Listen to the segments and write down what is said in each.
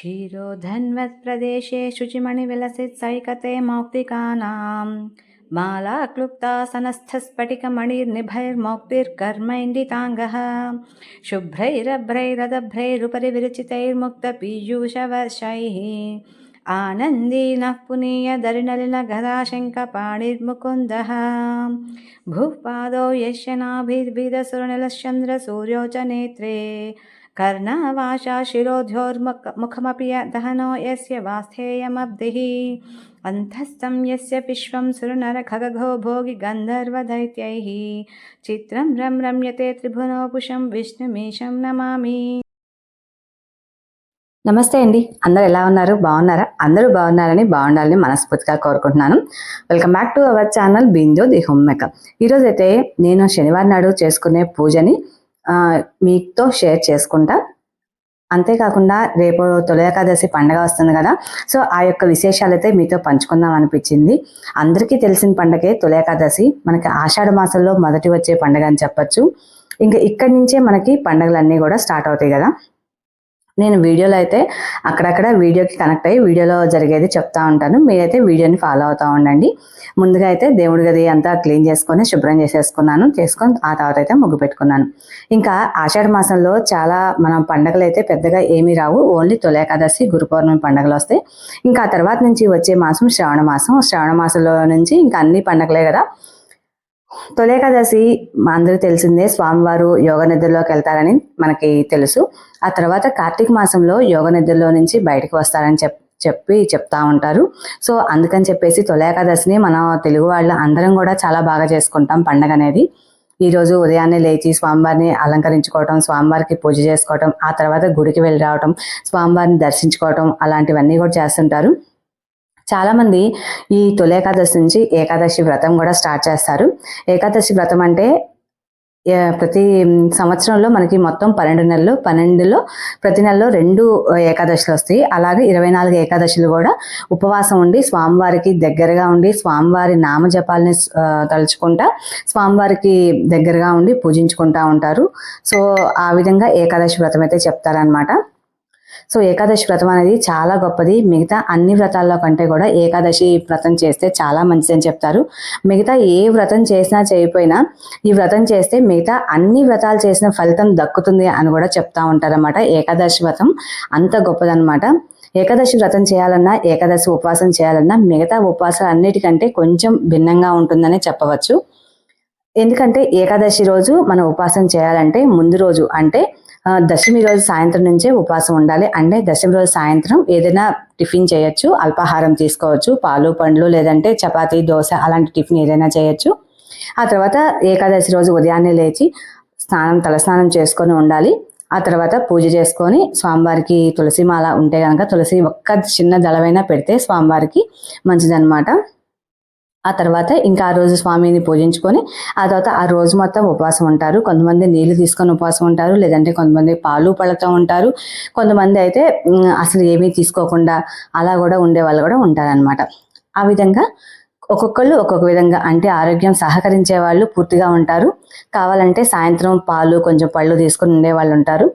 क्षीरोधन्वत्प्रदेशे शुचिमणिविलसित्सैकते मौक्तिकानां मालाक्लुप्तासनस्थस्फटिकमणिर्निभैर्मौक्तिर्कर्मैन्दिताङ्गः शुभ्रैरभ्रैरदभ्रैरुपरि विरचितैर्मुक्तपीयूषवशैः आनन्दीनः पुनीयदरिनलिनगदाशङ्कपाणिर्मुकुन्दः भुः पादौ यस्य नाभिर्विदसुरनिलश्चन्द्रसूर्यौ च नेत्रे कर्णवाचा शिरोध्योर्मुख मुखमपि दहनो यस्य वास्थेयमब्धिः अन्तस्थं यस्य विश्वं सुरनरखगघो भोगि गन्धर्वदैत्यैः चित्रं रं रम्यते त्रिभुवनोपुषं విష్ణుమీశం నమామి నమస్తే అండి అందరు ఎలా ఉన్నారు బాగున్నారా అందరూ బాగున్నారని బాగుండాలని మనస్ఫూర్తిగా కోరుకుంటున్నాను welcome back to our channel Bindo the home makeup ఈరోజు అయితే నేను శనివారం నాడు చేసుకునే పూజని ఆ, మీతో షేర్ చేసుకుంటా. అంతేకాకుండా రేపు తొలకాదశి పండగ వస్తుంది కదా సో ఆ యొక్క విశేషాలు అయితే మీతో పంచుకుందాం అనిపించింది. అందరికీ తెలిసిన పండగే తొలకాదశి మనకి ఆషాఢ మాసంలో మొదటి వచ్చే పండగ అని చెప్పొచ్చు. ఇంకా ఇక్కడి నుంచే మనకి పండగలన్నీ కూడా స్టార్ట్ అవుతాయి కదా. నేను వీడియోలో అయితే అక్కడక్కడ వీడియోకి కనెక్ట్ అయ్యి వీడియోలో జరిగేది చెప్తా ఉంటాను. మీరైతే వీడియోని ఫాలో అవుతూ ఉండండి. ముందుగా అయితే దేవుడి గది అంతా క్లీన్ చేసుకొని శుభ్రం చేసేసుకున్నాను. చేసుకొని ఆ తర్వాత అయితే ముగ్గు పెట్టుకున్నాను. ఇంకా ఆషాఢ మాసంలో చాలా మనం పండగలు అయితే పెద్దగా ఏమీ రావు. ఓన్లీ తొలి ఏకాదశి గురు పౌర్ణమి పండగలు వస్తాయి. ఇంకా ఆ తర్వాత నుంచి వచ్చే మాసం శ్రావణ మాసం. శ్రావణ మాసంలో నుంచి ఇంకా అన్ని పండగలే కదా. తొలి ఏకాదశి మా తెలిసిందే స్వామివారు యోగ నిద్రలోకి వెళ్తారని మనకి తెలుసు. ఆ తర్వాత కార్తీక మాసంలో యోగ నిద్రలో నుంచి బయటకు వస్తారని చెప్ చెప్పి చెప్తా ఉంటారు. సో అందుకని చెప్పేసి తొలి మనం తెలుగు వాళ్ళు అందరం కూడా చాలా బాగా చేసుకుంటాం పండగ అనేది. ఈరోజు ఉదయాన్నే లేచి స్వామివారిని అలంకరించుకోవటం స్వామివారికి పూజ చేసుకోవటం ఆ తర్వాత గుడికి వెళ్ళి రావటం స్వామివారిని దర్శించుకోవటం అలాంటివన్నీ కూడా చేస్తుంటారు. చాలామంది ఈ తొలేకాదశి నుంచి ఏకాదశి వ్రతం కూడా స్టార్ట్ చేస్తారు. ఏకాదశి వ్రతం అంటే ప్రతి సంవత్సరంలో మనకి మొత్తం పన్నెండు నెలలు పన్నెండులో ప్రతి నెలలో రెండు ఏకాదశులు వస్తాయి. అలాగే ఇరవై నాలుగు ఏకాదశులు కూడా ఉపవాసం ఉండి స్వామివారికి దగ్గరగా ఉండి స్వామివారి నామజపాలని తలుచుకుంటా స్వామివారికి దగ్గరగా ఉండి పూజించుకుంటా ఉంటారు. సో ఆ విధంగా ఏకాదశి వ్రతం అయితే చెప్తారనమాట సో ఏకాదశి వ్రతం అనేది చాలా గొప్పది. మిగతా అన్ని వ్రతాల్లో కంటే కూడా ఏకాదశి వ్రతం చేస్తే చాలా మంచిది అని చెప్తారు. మిగతా ఏ వ్రతం చేసినా చేయకపోయినా ఈ వ్రతం చేస్తే మిగతా అన్ని వ్రతాలు చేసిన ఫలితం దక్కుతుంది అని కూడా చెప్తా ఉంటారన్నమాట. ఏకాదశి వ్రతం అంత గొప్పదనమాట ఏకాదశి వ్రతం చేయాలన్నా ఏకాదశి ఉపవాసం చేయాలన్నా మిగతా ఉపవాసాలు అన్నిటికంటే కొంచెం భిన్నంగా ఉంటుందని చెప్పవచ్చు. ఎందుకంటే ఏకాదశి రోజు మనం ఉపవాసం చేయాలంటే ముందు రోజు అంటే దశమి రోజు సాయంత్రం నుంచే ఉపవాసం ఉండాలి. అంటే దశమి రోజు సాయంత్రం ఏదైనా టిఫిన్ చేయొచ్చు అల్పాహారం తీసుకోవచ్చు పాలు పండ్లు లేదంటే చపాతీ దోశ అలాంటి టిఫిన్ ఏదైనా చేయొచ్చు. ఆ తర్వాత ఏకాదశి రోజు ఉదయాన్నే లేచి స్నానం తలస్నానం చేసుకొని ఉండాలి. ఆ తర్వాత పూజ చేసుకొని స్వామివారికి తులసి మాల ఉంటే కనుక తులసి ఒక్క చిన్న దళవైనా పెడితే స్వామివారికి మంచిదన్నమాట. ఆ తర్వాత ఇంకా ఆ రోజు స్వామిని పూజించుకొని ఆ తర్వాత ఆ రోజు మొత్తం ఉపవాసం ఉంటారు. కొంతమంది నీళ్ళు తీసుకొని ఉపవాసం ఉంటారు లేదంటే కొంతమంది పాలు పళ్ళతో ఉంటారు. కొంతమంది అయితే అసలు ఏమీ తీసుకోకుండా అలా కూడా ఉండే వాళ్ళు కూడా ఉంటారనమాట ఆ విధంగా ఒక్కొక్కళ్ళు ఒక్కొక్క విధంగా అంటే ఆరోగ్యం సహకరించే వాళ్ళు పూర్తిగా ఉంటారు. కావాలంటే సాయంత్రం పాలు కొంచెం పళ్ళు తీసుకొని ఉండే వాళ్ళు ఉంటారు.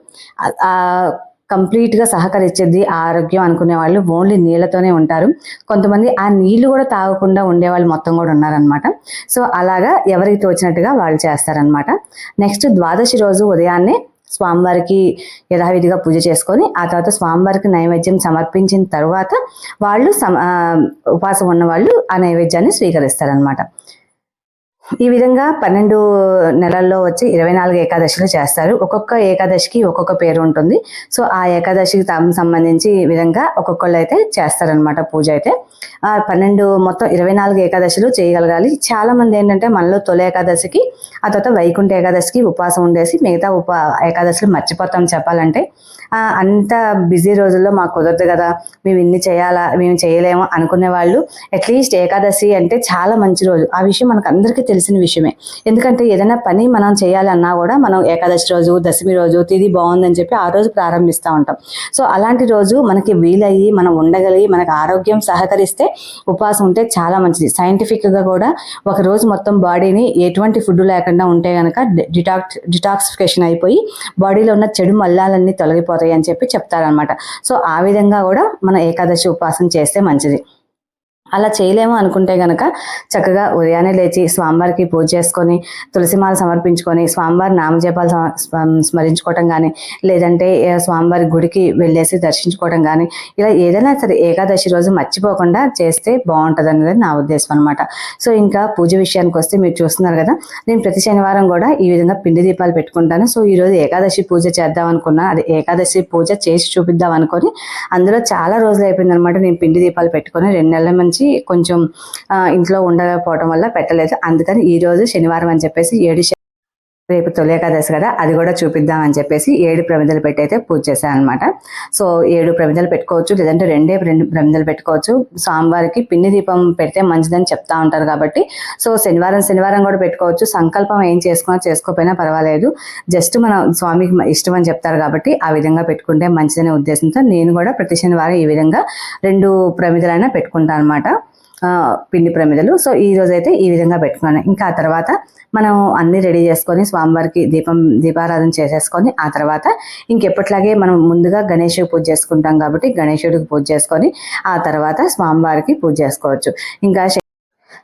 కంప్లీట్గా కంప్లీట్గా సహకరించేది ఆరోగ్యం అనుకునే వాళ్ళు ఓన్లీ నీళ్ళతోనే ఉంటారు. కొంతమంది ఆ నీళ్ళు కూడా తాగకుండా ఉండే వాళ్ళు మొత్తం కూడా ఉన్నారనమాట సో అలాగా ఎవరికి తోచినట్టుగా వాళ్ళు చేస్తారనమాట నెక్స్ట్ ద్వాదశి రోజు ఉదయాన్నే స్వామివారికి యథావిధిగా పూజ చేసుకొని ఆ తర్వాత స్వామివారికి నైవేద్యం సమర్పించిన తర్వాత వాళ్ళు సమ ఉపాసం ఉపవాసం ఉన్న వాళ్ళు ఆ నైవేద్యాన్ని స్వీకరిస్తారనమాట ఈ విధంగా పన్నెండు నెలల్లో వచ్చి ఇరవై నాలుగు ఏకాదశులు చేస్తారు. ఒక్కొక్క ఏకాదశికి ఒక్కొక్క పేరు ఉంటుంది. సో ఆ ఏకాదశికి తాము సంబంధించి ఈ విధంగా ఒక్కొక్కళ్ళు అయితే చేస్తారనమాట పూజ అయితే. ఆ పన్నెండు మొత్తం ఇరవై నాలుగు ఏకాదశులు చేయగలగాలి. చాలా మంది ఏంటంటే మనలో తొలి ఏకాదశికి ఆ తర్వాత వైకుంఠ ఏకాదశికి ఉపవాసం ఉండేసి మిగతా ఉప ఏకాదశులు మర్చిపోతాం చెప్పాలంటే. అంత బిజీ రోజుల్లో మాకు కుదరదు కదా. మేము ఇన్ని చేయాలా మేము చేయలేము అనుకునే వాళ్ళు అట్లీస్ట్ ఏకాదశి అంటే చాలా మంచి రోజు. ఆ విషయం మనకు అందరికీ తెలిసిన విషయమే. ఎందుకంటే ఏదైనా పని మనం చేయాలన్నా కూడా మనం ఏకాదశి రోజు దశమి రోజు తిది బాగుందని చెప్పి ఆ రోజు ప్రారంభిస్తూ ఉంటాం. సో అలాంటి రోజు మనకి వీలయ్యి మనం ఉండగలిగి మనకు ఆరోగ్యం సహకరిస్తే ఉపవాసం ఉంటే చాలా మంచిది. సైంటిఫిక్గా కూడా ఒక రోజు మొత్తం బాడీని ఎటువంటి ఫుడ్ లేకుండా ఉంటే కనుక డిటాక్స్ డిటాక్సిఫికేషన్ అయిపోయి బాడీలో ఉన్న చెడు మల్లాలన్నీ తొలగిపోతాయి పోతాయి అని చెప్పి చెప్తారనమాట సో ఆ విధంగా కూడా మన ఏకాదశి ఉపవాసం చేస్తే మంచిది. అలా చేయలేము అనుకుంటే గనక చక్కగా ఉదయాన్నే లేచి స్వామివారికి పూజ చేసుకొని తులసిమాల సమర్పించుకొని స్వామివారి నామజపాలు స్మరించుకోవటం కానీ లేదంటే స్వామివారి గుడికి వెళ్ళేసి దర్శించుకోవడం కానీ ఇలా ఏదైనా సరే ఏకాదశి రోజు మర్చిపోకుండా చేస్తే బాగుంటుంది అనేది నా ఉద్దేశం అనమాట సో ఇంకా పూజ విషయానికి వస్తే మీరు చూస్తున్నారు కదా నేను ప్రతి శనివారం కూడా ఈ విధంగా పిండి దీపాలు పెట్టుకుంటాను. సో ఈ రోజు ఏకాదశి పూజ చేద్దాం అనుకున్నా అది ఏకాదశి పూజ చేసి చూపిద్దాం అనుకొని అందులో చాలా రోజులు అయిపోయింది అనమాట నేను పిండి దీపాలు పెట్టుకొని రెండు నెలల నుంచి కొంచెం ఆ, ఇంట్లో ఉండకపోవడం వల్ల పెట్టలేదు. అందుకని ఈ రోజు శనివారం అని చెప్పేసి ఏడు రేపు తొలి ఏకాదశి కదా అది కూడా చూపిద్దాం అని చెప్పేసి ఏడు ప్రమిదలు పెట్టి అయితే పూజ చేశాను అనమాట సో ఏడు ప్రమిదలు పెట్టుకోవచ్చు లేదంటే రెండే రెండు ప్రమిదలు పెట్టుకోవచ్చు. స్వామివారికి పిండి దీపం పెడితే మంచిదని చెప్తా ఉంటారు కాబట్టి సో శనివారం శనివారం కూడా పెట్టుకోవచ్చు. సంకల్పం ఏం చేసుకున్నా చేసుకోకపోయినా పర్వాలేదు. జస్ట్ మన స్వామికి ఇష్టం అని చెప్తారు కాబట్టి ఆ విధంగా పెట్టుకుంటే మంచిదనే ఉద్దేశంతో నేను కూడా ప్రతి శనివారం ఈ విధంగా రెండు ప్రమిదలైనా పెట్టుకుంటాను అనమాట పిండి ప్రమిదలు. సో ఈ రోజు అయితే ఈ విధంగా పెట్టుకున్నాను. ఇంకా ఆ తర్వాత మనం అన్ని రెడీ చేసుకొని స్వామివారికి దీపం దీపారాధన చేసేసుకొని ఆ తర్వాత ఇంకెప్పట్లాగే మనం ముందుగా గణేషుడికి పూజ చేసుకుంటాం కాబట్టి గణేశుడికి పూజ చేసుకొని ఆ తర్వాత స్వామివారికి పూజ చేసుకోవచ్చు. ఇంకా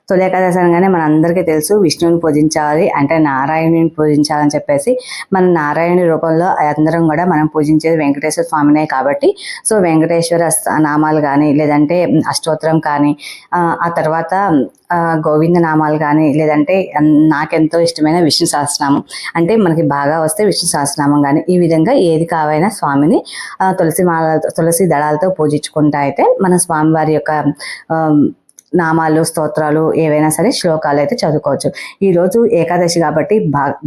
తొలి ఏకాదశి అనగానే మన అందరికీ తెలుసు విష్ణువుని పూజించాలి అంటే నారాయణుని పూజించాలని చెప్పేసి మన నారాయణుని రూపంలో అందరం కూడా మనం పూజించేది వెంకటేశ్వర స్వామినే కాబట్టి. సో వెంకటేశ్వర నామాలు కానీ లేదంటే అష్టోత్తరం కానీ ఆ, తర్వాత గోవింద నామాలు కానీ లేదంటే నాకెంతో ఇష్టమైన విష్ణు సహస్రనామం. అంటే మనకి బాగా వస్తే విష్ణు సహస్రనామం కానీ ఈ విధంగా ఏది కావైనా స్వామిని తులసి మాలతో తులసి దళాలతో పూజించుకుంటా అయితే మన స్వామివారి యొక్క నామాలు స్తోత్రాలు ఏవైనా సరే శ్లోకాలు అయితే చదువుకోవచ్చు. ఈరోజు ఏకాదశి కాబట్టి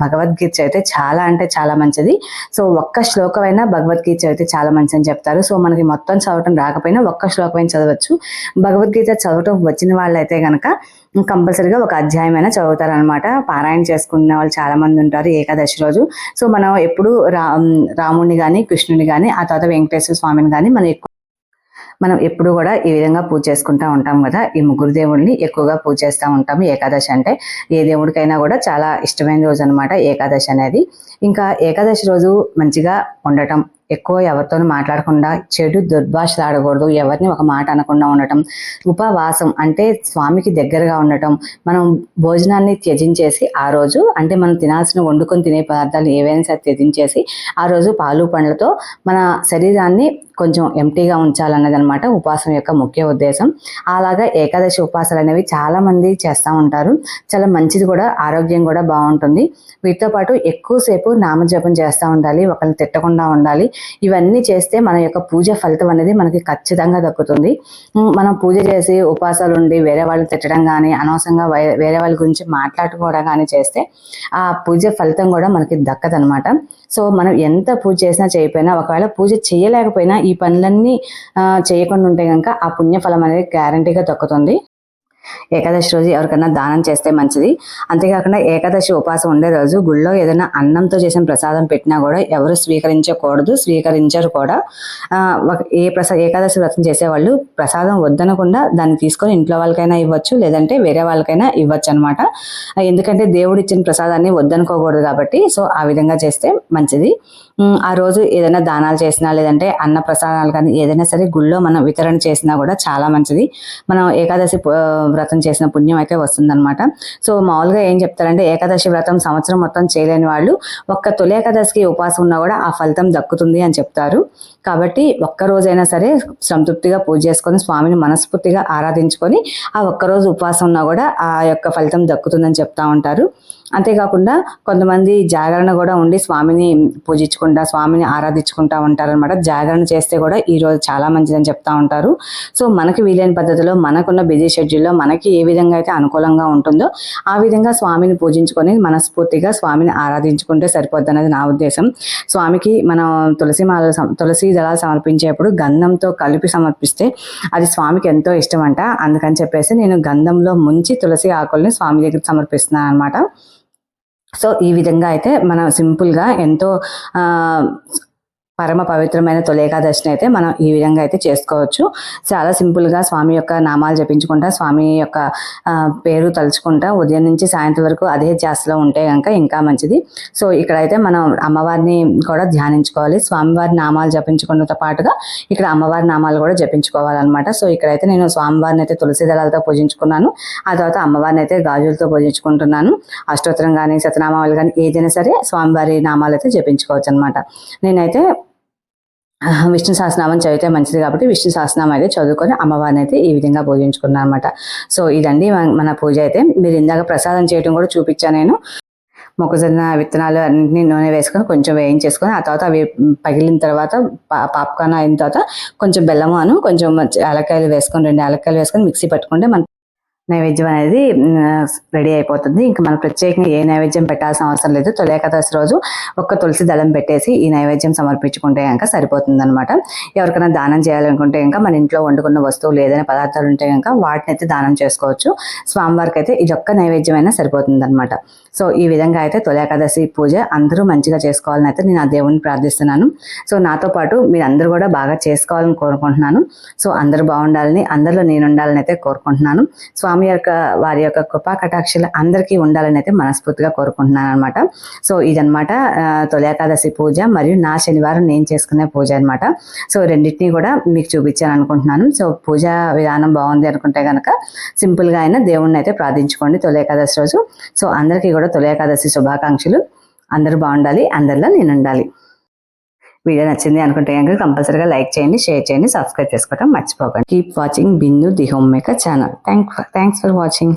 భగవద్గీత అయితే చాలా అంటే చాలా మంచిది. సో ఒక్క శ్లోకమైనా భగవద్గీత అయితే చాలా మంచిది అని చెప్తారు. సో మనకి మొత్తం చదవటం రాకపోయినా ఒక్క శ్లోకమైన చదవచ్చు. భగవద్గీత చదవటం వచ్చిన వాళ్ళైతే కనుక కంపల్సరీగా ఒక అధ్యాయమైనా చదువుతారనమాట. పారాయణ చేసుకున్న వాళ్ళు చాలా మంది ఉంటారు ఏకాదశి రోజు. సో మనం ఎప్పుడు రా రాముడిని కానీ కృష్ణుని కానీ ఆ తర్వాత వెంకటేశ్వర స్వామిని కానీ మనం ఎక్కువ మనం ఎప్పుడు కూడా ఈ విధంగా పూజ చేసుకుంటూ ఉంటాం కదా. ఈ ముగ్గురు దేవుడిని ఎక్కువగా పూజ చేస్తూ ఉంటాము ఏకాదశి అంటే. ఏ దేవుడికైనా కూడా చాలా ఇష్టమైన రోజు అనమాట ఏకాదశి అనేది. ఇంకా ఏకాదశి రోజు మంచిగా ఉండటం ఎక్కువ ఎవరితోనూ మాట్లాడకుండా చెడు దుర్భాషలు ఆడకూడదు ఎవరిని ఒక మాట అనకుండా ఉండటం ఉపవాసం అంటే స్వామికి దగ్గరగా ఉండటం మనం భోజనాన్ని త్యజించేసి ఆ రోజు అంటే మనం తినాల్సిన వండుకొని తినే పదార్థాలు ఏవైనా సరే త్యజించేసి ఆ రోజు పాలు పండ్లతో మన శరీరాన్ని కొంచెం ఎంటీగా ఉంచాలన్నది అనమాట ఉపవాసం యొక్క ముఖ్య ఉద్దేశం. అలాగా ఏకాదశి ఉపవాసాలు అనేవి చాలామంది చేస్తూ ఉంటారు. చాలా మంచిది కూడా ఆరోగ్యం కూడా బాగుంటుంది. వీటితో పాటు ఎక్కువసేపు నామజపం చేస్తూ ఉండాలి ఒకరిని తిట్టకుండా ఉండాలి ఇవన్నీ చేస్తే మన యొక్క పూజ ఫలితం అనేది మనకి ఖచ్చితంగా దక్కుతుంది. మనం పూజ చేసి ఉపవాసాలు ఉండి వేరే వాళ్ళు తిట్టడం కానీ అనవసరంగా వేరే వాళ్ళ గురించి మాట్లాడుకోవడం కానీ చేస్తే ఆ పూజ ఫలితం కూడా మనకి దక్కదనమాట సో మనం ఎంత పూజ చేసినా చేయకపోయినా ఒకవేళ పూజ చేయలేకపోయినా ఈ పనులన్నీ చేయకుండా ఉంటే కనుక ఆ పుణ్యఫలం అనేది గ్యారంటీగా దక్కుతుంది. ఏకాదశి రోజు ఎవరికైనా దానం చేస్తే మంచిది. అంతేకాకుండా ఏకాదశి ఉపవాసం ఉండే రోజు గుళ్ళో ఏదైనా అన్నంతో చేసిన ప్రసాదం పెట్టినా కూడా ఎవరు స్వీకరించకూడదు స్వీకరించరు కూడా. ఒక- ఏ ప్రసా ఏకాదశి వ్రతం చేసేవాళ్ళు ప్రసాదం వద్దనకుండా దాన్ని తీసుకొని ఇంట్లో వాళ్ళకైనా ఇవ్వచ్చు లేదంటే వేరే వాళ్ళకైనా ఇవ్వచ్చు అనమాట ఎందుకంటే దేవుడు ఇచ్చిన ప్రసాదాన్ని వద్దనుకోకూడదు కాబట్టి సో ఆ విధంగా చేస్తే మంచిది. ఆ రోజు ఏదైనా దానాలు చేసినా లేదంటే అన్న ప్రసాదాలు కానీ ఏదైనా సరే గుళ్ళో మనం వితరణ చేసినా కూడా చాలా మంచిది. మనం ఏకాదశి వ్రతం చేసిన పుణ్యం అయితే వస్తుందన్నమాట. సో మామూలుగా ఏం చెప్తారంటే ఏకాదశి వ్రతం సంవత్సరం మొత్తం చేయలేని వాళ్ళు ఒక్క తొలి ఏకాదశికి ఉపవాసం ఉన్నా కూడా ఆ ఫలితం దక్కుతుంది అని చెప్తారు. కాబట్టి ఒక్క రోజైనా సరే సంతృప్తిగా పూజ చేసుకొని స్వామిని మనస్ఫూర్తిగా ఆరాధించుకొని ఆ ఒక్కరోజు ఉపవాసం ఉన్నా కూడా ఆ యొక్క ఫలితం దక్కుతుందని చెప్తా ఉంటారు. అంతేకాకుండా కొంతమంది జాగరణ కూడా ఉండి స్వామిని పూజించుకుంటా స్వామిని ఆరాధించుకుంటా ఉంటారనమాట జాగరణ చేస్తే కూడా ఈరోజు చాలా మంచిదని చెప్తా ఉంటారు. సో మనకి వీలైన పద్ధతిలో మనకున్న బిజీ షెడ్యూల్లో మనకి ఏ విధంగా అయితే అనుకూలంగా ఉంటుందో ఆ విధంగా స్వామిని పూజించుకొని మనస్ఫూర్తిగా స్వామిని ఆరాధించుకుంటే సరిపోద్ది అనేది నా ఉద్దేశం. స్వామికి మనం తులసి మాల సం- తులసి దళాలు సమర్పించేప్పుడు గంధంతో కలిపి సమర్పిస్తే అది స్వామికి ఎంతో ఇష్టం అంట అందుకని చెప్పేసి నేను గంధంలో ముంచి తులసి ఆకుల్ని స్వామి దగ్గర సమర్పిస్తున్నాను అనమాట సో ఈ విధంగా అయితే మనం సింపుల్గా ఎంతో పరమ పవిత్రమైన తొలి ఏకాదశిని అయితే మనం ఈ విధంగా అయితే చేసుకోవచ్చు. చాలా సింపుల్గా స్వామి యొక్క నామాలు జపించుకుంటా స్వామి యొక్క పేరు తలుచుకుంటా ఉదయం నుంచి సాయంత్రం వరకు అదే ధ్యాసలో ఉంటే కనుక ఇంకా మంచిది. సో ఇక్కడైతే మనం అమ్మవారిని కూడా ధ్యానించుకోవాలి. స్వామివారి నామాలు జపించుకున్నతో పాటుగా ఇక్కడ అమ్మవారి నామాలు కూడా జపించుకోవాలన్నమాట. సో ఇక్కడైతే నేను స్వామివారిని అయితే తులసి దళాలతో పూజించుకున్నాను. ఆ తర్వాత అమ్మవారిని అయితే గాజులతో పూజించుకుంటున్నాను. అష్టోత్తరం కానీ సతనామాలు కానీ ఏదైనా సరే స్వామివారి నామాలు అయితే జపించుకోవచ్చు అనమాట నేనైతే విష్ణు సహస్రనామం చదివితే మంచిది కాబట్టి విష్ణు సహస్రనామం అయితే చదువుకొని అమ్మవారిని అయితే ఈ విధంగా పూజించుకున్నాను అనమాట సో ఇదండి మన- పూజ అయితే. మీరు ఇందాక ప్రసాదం చేయడం కూడా చూపించాను నేను. మొక్కజొన్న విత్తనాలు అన్ని నూనె వేసుకొని కొంచెం వేయించేసుకొని ఆ తర్వాత అవి పగిలిన తర్వాత పాప్కార్న్ అయిన తర్వాత కొంచెం బెల్లము అను కొంచెం యాలక్కాయలు వేసుకొని రెండు యాలక్కాయలు వేసుకొని మిక్సీ పట్టుకుంటే మన నైవేద్యం అనేది రెడీ అయిపోతుంది. ఇంకా మనం ప్రత్యేకంగా ఏ నైవేద్యం పెట్టాల్సిన అవసరం లేదు. తొలి రోజు ఒక్క తులసి దళం పెట్టేసి ఈ నైవేద్యం సమర్పించుకుంటే కనుక సరిపోతుంది అనమాట ఎవరికైనా దానం చేయాలనుకుంటే ఇంకా మన ఇంట్లో వండుకున్న వస్తువులు ఏదైనా పదార్థాలు ఉంటే కనుక వాటిని అయితే దానం చేసుకోవచ్చు. స్వామివారికి అయితే ఇది ఒక్క నైవేద్యం అయినా సరిపోతుంది అనమాట సో ఈ విధంగా అయితే తొలకాదశి పూజ అందరూ మంచిగా చేసుకోవాలని అయితే నేను ఆ దేవుని ప్రార్థిస్తున్నాను. సో నాతో పాటు మీరు అందరూ కూడా బాగా చేసుకోవాలని కోరుకుంటున్నాను. సో అందరూ బాగుండాలని అందరిలో నేను ఉండాలని అయితే కోరుకుంటున్నాను. స్వామి యొక్క వారి యొక్క కృపా కటాక్షలు అందరికీ ఉండాలని అయితే మనస్ఫూర్తిగా కోరుకుంటున్నాను అనమాట సో ఇదనమాట ఆ, పూజ మరియు నా శనివారం నేను చేసుకునే పూజ అనమాట సో రెండింటినీ కూడా మీకు చూపించాను అనుకుంటున్నాను. సో పూజ విధానం బాగుంది అనుకుంటే కనుక సింపుల్గా అయినా దేవుణ్ణి అయితే ప్రార్థించుకోండి తొలకాదశి రోజు. సో అందరికీ కూడా కూడా తొలి ఏకాదశి శుభాకాంక్షలు. అందరూ బాగుండాలి అందరిలో నేను ఉండాలి వీడియో నచ్చింది అనుకుంటే కనుక కంపల్సరీగా లైక్ చేయండి షేర్ చేయండి సబ్స్క్రైబ్ చేసుకోవడం మర్చిపోకండి. Keep watching Bindu the home maker channel thank thanks for watching